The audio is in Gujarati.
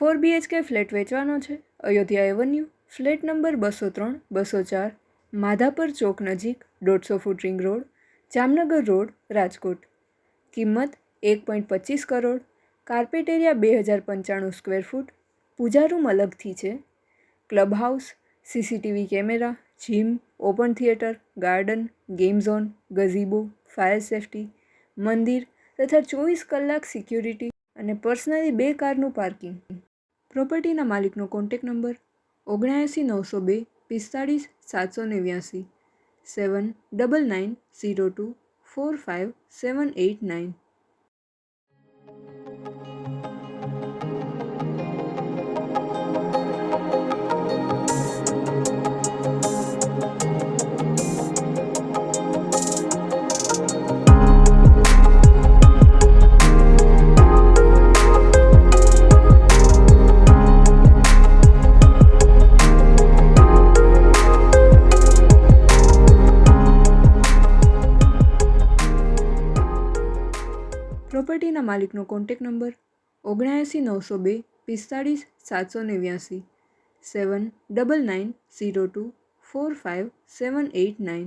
ફોર બીએચકે ફ્લેટ વેચવાનો છે. અયોધ્યા એવન્યુ, ફ્લેટ નંબર બસો ત્રણ, બસો ચાર, માધાપર ચોક નજીક, દોઢસો foot ring road, Jamnagar road, Rajkot. કિંમત એક પોઈન્ટ પચીસ કરોડ, કાર્પેટ એરિયા બે હજાર પંચાણું સ્ક્વેર ફૂટ, પૂજા રૂમ અલગથી છે. Club house CCTV camera, gym, open theatre, garden, game zone, gazebo, fire safety, મંદિર તથા ચોવીસ કલાક સિક્યુરિટી અને પર્સનલી બે કારનું પાર્કિંગ. પ્રોપર્ટીના માલિકનો કોન્ટેક નંબર ઓગણએંસી નવસો બે પિસ્તાળીસ સાતસો નેવ્યાસી seven double nine zero two four five seven eight nine પ્રોપર્ટીના માલિકનો કોન્ટેક નંબર ઓગણએંસી નવસો બે પિસ્તાળીસ સાતસો નેવ્યાસી seven double nine zero two four five seven eight nine.